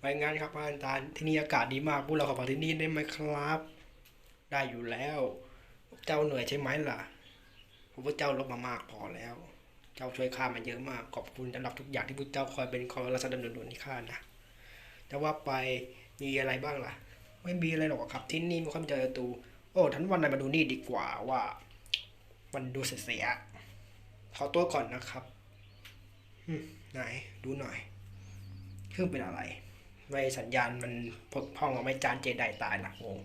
ไปงานครับอาจารย์ที่นี่อากาศดีมากพวกเราขอพักที่นี่ได้ไหมครับ ได้อยู่แล้ว เจ้าเหนื่อยใช่ไหมล่ะผมว่าเจ้าลบมามากพอแล้ว เจ้าช่วยข้ามาเยอะมากขอบคุณสำหรับทุกอย่างที่พวกเจ้าคอยเป็นคอยรักษาดำเนินหนุนที่ข้านะแต่ว่าไปมีอะไรบ้างล่ะ ไม่มีอะไรหรอกครับ ที่นี่ไม่ค่อยมีเจอตูโอ้ท่านวันไหนมาดูนี่ดีกว่าว่า มันดูเสียๆขอตัวก่อนนะครับอืมไหนดูหน่อย เครื่องเป็นอะไร ไม่สัญญาณมันพกพ้องเอาไม่จานเจไดตายหนักงง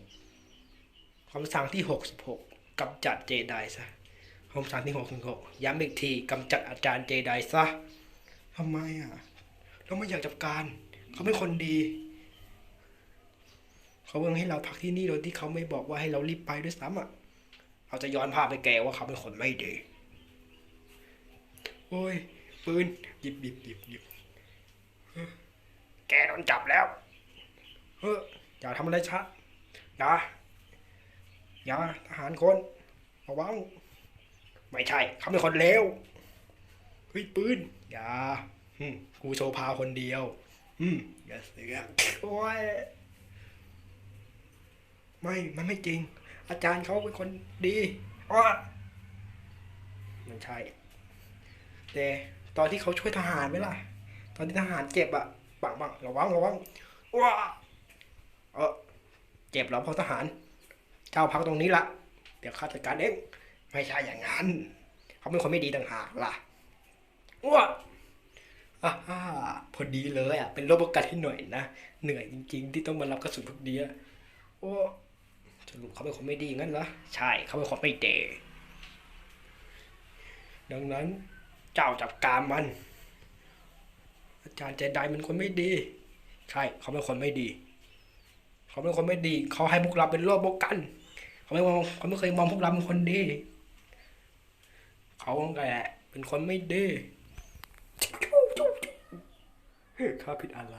คำสั่งที่หกสิบหกกำจัดเจไดซะคำสั่งที่หกสิบหกย้ำอีกทีกำจัดอาจารย์เจไดซะทำไมอะเราไม่อยากจัดการ เขาเป็นคนดี เขาเพิ่งให้เราพักที่นี่โดยที่เขาไม่บอกว่าให้เรารีบไปด้วยซ้ำอะเขาจะย้อนภาพไปแกว่าเขาเป็นคนไม่ดีโอ้ยปืนหยิบหยิบหยิบหยิบ แกโดนจับแล้วเฮ้ยอย่าทำอะไรชะอย่าอย่าทหารคนระวังไม่ใช่เขาเป็นคนเลวเฮ้ยปืนอย่ากูโชว์พาคนเดียว อืมอย่าเสือกโอ้ยไม่ มันไม่จริง อาจารย์เขาเป็นคนดีอ้อมันใช่แต่ตอนที่เขาช่วยทหารไหมล่ะ ตอนที่ทหารเจ็บอะ ปังปังระวังระวังว้าเออเจ็บแล้วเพราะทหาร เจ้าพักตรงนี้ละเดี๋ยวข้าจัดการเองไม่ใช่อย่างนั้นเขาเป็นคนไม่ดีต่างหากล่ะว้าอพอดีเลยอะ เป็นโรคประกัดให้หน่อยนะ เหนื่อยจริง ๆ ที่ต้องมารับกระสุนพวกเนี้ยโอ้สรุปเขาเป็นคนไม่ดีงั้นเหรอ ใช่เขาเป็นคนไม่เดดังนั้น เจ้าจัดการมัน อาจารย์เจไดมันคนไม่ดี ใช่ เขาเป็นคนไม่ดี เขาเป็นคนไม่ดี เขาให้พวกเราเป็นโรคป้องกัน เขาไม่มองเขาไม่เคยมองพวกเราเป็นคนดี เขาแหละเป็นคนไม่ดีข้าผิดอะไร